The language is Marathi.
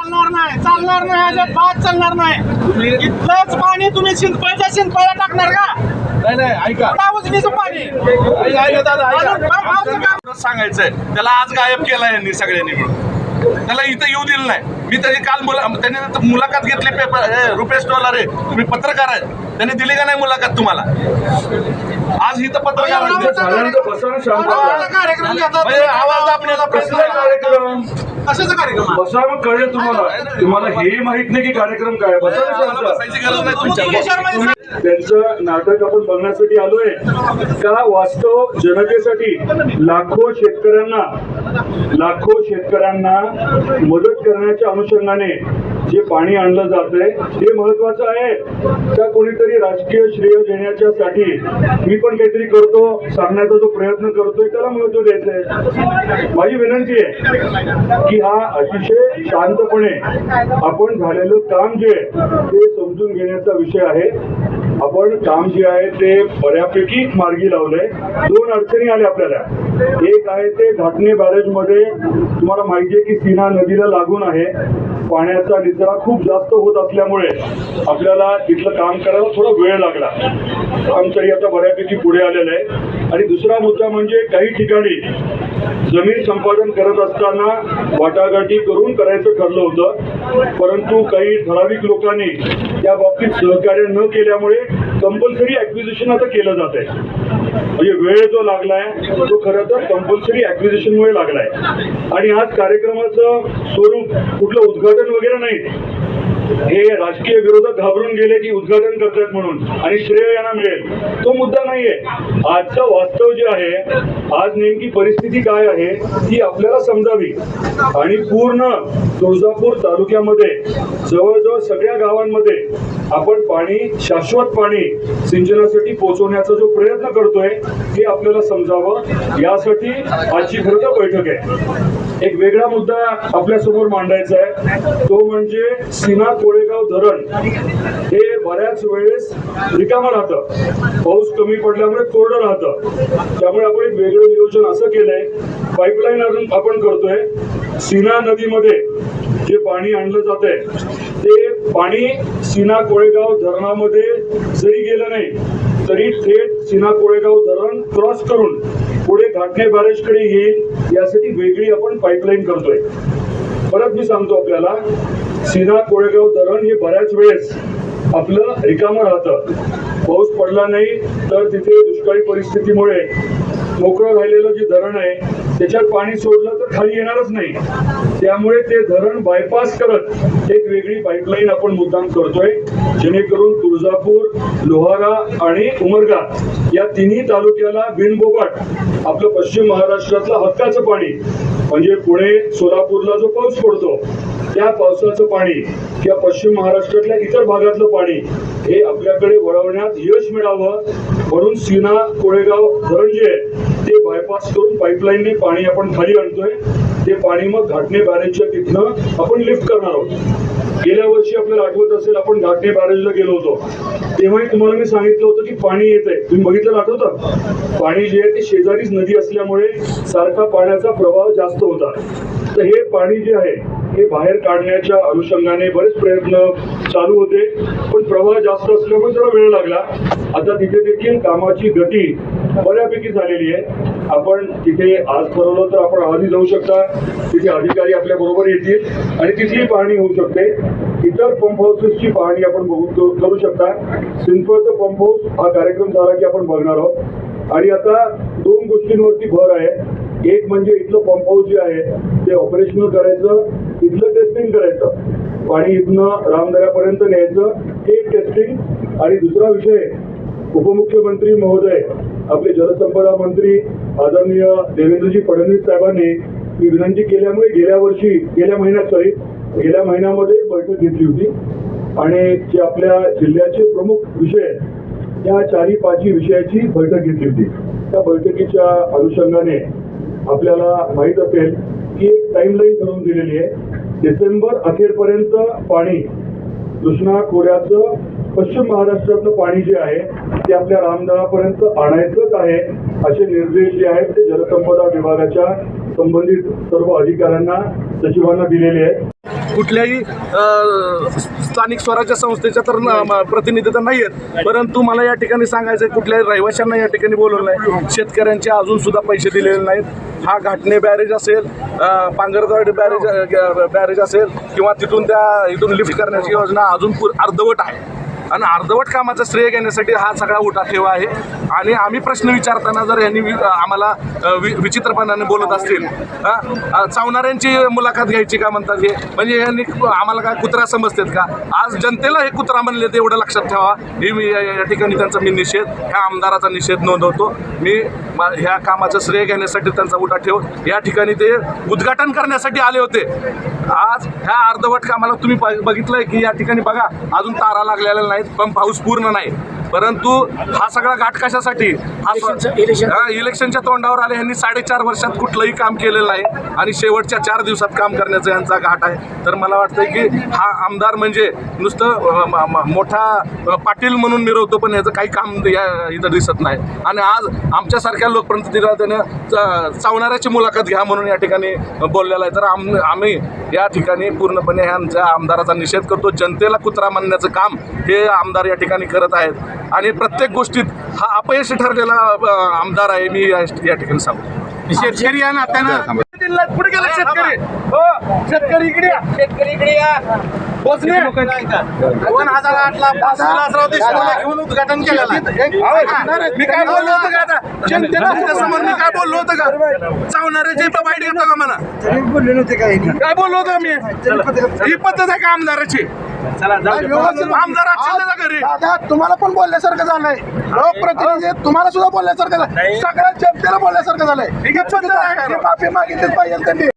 चालणार नाही चालणार नाही अजिबात चालणार नाही. इथलंच पाणी तुम्ही शिंदफळच्या शिंदफळ्या टाकणार का? नाही नाही ऐका. आता उजनीचं पाणी. ऐका ऐका दादा ऐका. अजून काम- काम- काम- सांगायचंय. त्याला आज गायब केला यांनी सगळ्यांनी मिळून. त्याला इथं येऊ दिलं नाही. मी त्याची काल मुला त्यांनी मुलाखत घेतली पेपर ए, रुपेश डॉलर आहे तुम्ही पत्रकार आहे त्यांनी दिली का नाही मुलाखत तुम्हाला? आज इथं पत्रकार आहे. शांत. कार्यक्रम घेतात. म्हणजे आवाज आपल्याला प्रश्न कार्यक्रम कशाचा कार्यक्रम? बसा मग कळेल तुम्हाला तुम्हाला हेही माहीत नाही की कार्यक्रम काय. बसा ना. त्यांचं नाटक आपण बघण्यासाठी आलोय का वास्तव जनतेसाठी लाखो शेतकऱ्यांना लाखो शेतकऱ्यांना मदत करण्याच्या अनुषंगाने जे पाणी आणलं जात आहे ते महत्वाचं आहे. त्या कोणीतरी राजकीय श्रेय देण्याच्यासाठी मी पण काहीतरी करतो सांगण्याचा जो प्रयत्न करतोय त्याला महत्त्व द्यायचंय माझी विनंती आहे की हा अतिशय शांतपणे आपण झालेलं काम जे ते समजून घेण्याचा विषय आहे. आपण काम जे आहे ते बऱ्यापैकी मार्गी लावलंय. दोन अडचणी आल्या आपल्याला. एक आहे ते घाटणे बॅरेजमध्ये तुम्हाला माहिती आहे की सीना नदीला लागून आहे. पाण्याचा निचरा खूप जास्त होत असल्यामुळे आपल्याला तिथलं काम करायला थोडा वेळ लागला. काम तरी आता बऱ्यापैकी पुढे आलेलं आहे. आणि दुसरा मुद्दा म्हणजे काही ठिकाणी जमीन संपादन करत असताना वाटाघाटी करून करायचं ठरलं होतं. परंतु काही ठराविक लोकांनी त्या बाबतीत सहकार्य न केल्यामुळे कंपल्सरी ऍक्विजिशन आता केलं जात आहे. म्हणजे वेळ जो लागलाय तो खरं तर कंपल्सरी ऍक्विजिशन मुळे लागलाय. आणि आज कार्यक्रमाचं स्वरूप कुठलं उद्घाटन वगैरे नाही हे राजकीय विरोधक घाबरून गेले की उद्घाटन करतात म्हणून. आणि श्रेय यांना मिळेल. तो मुद्दा नाहीये. आजचं वास्तव जे आहे आज नेमकी परिस्थिती काय आहे ती आपल्याला समजावी. आणि पूर्ण तुळजापूर तालुक्यामध्ये जवळजवळ सगळ्या गावांमध्ये आपण पाणी शाश्वत पाणी सिंचनासाठी पोहोचवण्याचा जो प्रयत्न करतोय हे आपल्याला समजावं. यासाठी आजची खरं तर बैठक आहे. एक वेगळा मुद्दा आपल्यासमोर मांडायचा आहे. तो म्हणजे सीना कोळेगाव धरण हे बऱ्याच वेळेस रिकामं राहतं. पाऊस कमी पडल्यामुळे कोरडं राहतं. त्यामुळे आपण एक वेगळं नियोजन असं केलंय. पाईपलाईन अजून आपण करतोय. सीना नदीमध्ये जे पाणी आणलं जात आहे ते पाणी सीना कोळेगाव धरणामध्ये जरी गेलं नाही तरी थेट सीना कोळेगाव धरण क्रॉस करून पुढे घाटणे बॅरेजकडे येईल यासाठी वेगळी आपण पाईपलाईन करतोय. परत मी सांगतो आपल्याला सीना कोळेगाव धरण हे बऱ्याच वेळेस आपलं रिकामं राहतं. पाऊस पडला नाही तर तिथे दुष्काळी परिस्थितीमुळे मोकळं राहिलेलं जे धरण आहे त्याच्यात पाणी सोडलं तर खाली येणारच नाही. त्यामुळे ते धरण बायपास करत एक वेगळी पाईपलाईन आपण मुद्दाम करतोय. जेणेकरून तुळजापूर लोहारा आणि उमरगा या तिन्ही तालुक्याला बिनबोबाट आपलं पश्चिम महाराष्ट्रातलं हक्काचं पाणी म्हणजे पुणे सोलापूरला जो पाऊस पडतो त्या पावसाचं पाणी किंवा पश्चिम महाराष्ट्रातल्या इतर भागातलं पाणी हे आपल्याकडे वळवण्यात यश मिळावं. म्हणून सीना कोळेगाव धरण जे आहे ते बायपास करून पाईपलाईनने पाणी आपण खाली आणतोय. ते पाणी मग घाटणे बॅरेजच्या तिथनं आपण लिफ्ट करणार आहोत. गेल्या वर्षी आपल्याला आठवत असेल आपण घाटणे बॅरेजला गेलो होतो. तेव्हाही तुम्हाला मी सांगितलं होतं की पाणी येत आहे. तुम्ही बघितलं आठवतं? पाणी जे आहे ते शेजारीच नदी असल्यामुळे सारखा पाण्याचा प्रभाव जास्त होता. तर हे पाणी जे आहे हे बाहेर काढण्याच्या अनुषंगाने बरेच प्रयत्न चालू होते. पण प्रवाह जास्त असल्यामुळे जरा वेळ लागला. आता तिथे देखील कामाची गती बऱ्यापैकी झालेली आहे. आपण तिथे आज ठरवलं तर आपण आधी जाऊ शकता. तिथे अधिकारी आपल्या बरोबर येतील आणि तिथली पाहणी होऊ शकते. इतर पंप हाऊसेसची पाहणी आपण बघू करू शकता. सिंपलचं पंप हाऊस हा कार्यक्रम झाला की आपण बघणार आहोत. आणि आता दोन गोष्टींवरती भर आहे. एक म्हणजे इथलं पंप हाऊस जे आहे ते ऑपरेशनल करायचं इथलं टेस्टिंग करायचं. पाणी इथनं रामदऱ्यापर्यंत न्यायचं. हे टेस्टिंग आणि दुसरा विषय उपमुख्यमंत्री महोदय आपले जलसंपदा मंत्री आदरणीय देवेंद्रजी फडणवीस साहेबांनी मी विनंती केल्यामुळे गेल्या वर्षी गेल्या महिन्यात सॉरी गेल्या महिन्यामध्ये बैठक घेतली होती. आणि जे आपल्या जिल्ह्याचे प्रमुख विषय या त्या चारी पाचही विषयाची बैठक घेतली होती. त्या बैठकीच्या अनुषंगाने आपल्याला माहीत असेल की एक टाईमलाईन ठरवून दिलेली आहे. डिसेंबर अखेरपर्यंत पाणी कृष्णा खोऱ्याचं पश्चिम महाराष्ट्रातलं पाणी जे आहे ते आपल्या रामदळापर्यंत आणायचंच आहे असे निर्देश जे आहेत ते जलसंपदा विभागाच्या संबंधित सर्व अधिकाऱ्यांना सचिवांना दिलेले आहेत. कुठल्याही स्थानिक स्वराज्य संस्थेच्या तर न- प्रतिनिधी तर नाही आहेत परंतु मला या ठिकाणी सांगायचं आहे कुठल्याही रहिवाशांना या ठिकाणी बोलवलं नाही. शेतकऱ्यांचे अजून सुद्धा पैसे दिलेले नाहीत. हा घाटणे बॅरेज असेल अ, पांगरदवाडी बॅरेज बॅरेज असेल किंवा तिथून त्या इथून लिफ्ट करण्याची योजना अजून पूर अर्धवट आहे. आणि अर्धवट कामाचं श्रेय घेण्यासाठी हा सगळा उठाठेवा आहे. आणि आम्ही प्रश्न विचारताना जर यांनी आम्हाला वि- विचित्रपणाने बोलत असतील हा? चावणाऱ्यांची मुलाखत घ्यायची का म्हणतात हे? म्हणजे यांनी आम्हाला काय कुत्रा समजतात का? आज जनतेला हे कुत्रा म्हणले ते एवढं लक्षात ठेवा. हे मी या या ठिकाणी त्यांचा मी निषेध ह्या आमदाराचा निषेध नोंदवतो. मी ह्या कामाचं श्रेय घेण्यासाठी त्यांचा उठा ठेव. या ठिकाणी ते उद्घाटन करण्यासाठी आले होते. आज ह्या अर्धवट कामाला तुम्ही ब- बघितलंय की या ठिकाणी बघा अजून तारा लागलेला नाही आहेत पण पाऊस पूर्ण नाही. परंतु हा सगळा घाट कशासाठी? इलेक्शनच्या तोंडावर आले. यांनी साडेचार वर्षात कुठलंही काम केलेलं नाही आणि शेवटच्या चार दिवसात काम करण्याचा यांचा घाट आहे. तर मला वाटतंय की हा आमदार म्हणजे नुसतं मोठा पाटील म्हणून मिरवतो पण याचं काही काम या इथं दिसत नाही. आणि आज आमच्यासारख्या लोकप्रतिनिधीला त्यानं चावणाऱ्याची मुलाखत घ्या म्हणून या ठिकाणी बोललेला आहे. तर आम आम्ही या ठिकाणी पूर्णपणे ह्यांच्या आमदाराचा निषेध करतो. जनतेला कुत्रा मानण्याचं काम हे आमदार या ठिकाणी करत आहेत. आणि प्रत्येक गोष्टीत हा अपयशी ठरलेला आमदार आहे मी या या ठिकाणी सांगतो. शेतकरी या नात्यानं जिल्ह्यात पुढे गेला शेतकरी? हो शेतकरी इकडे या. शेतकरी इकडे या. पोचले दोन हजार आठ ला पाच विलासराव देशमुखला घेऊन उद्घाटन. अहो, मी काय बोललो होतं का आता? जनतेला तुमच्यासमोर मी काय बोललो होतं का? चावणाऱ्याचे इथं वाईट घेतो का काय काय बोललो होतं मी? ही पद्धत आहे का आमदाराची? तुम्हाला पण बोलल्यासारखं झालंय. लोकप्रतिनिधी तुम्हाला सुद्धा बोलल्यासारखं झालंय. सगळ्या जनतेला बोलल्यासारखं झालंय. ही. ही माफी मागितलीच पाहिजे त्यांनी.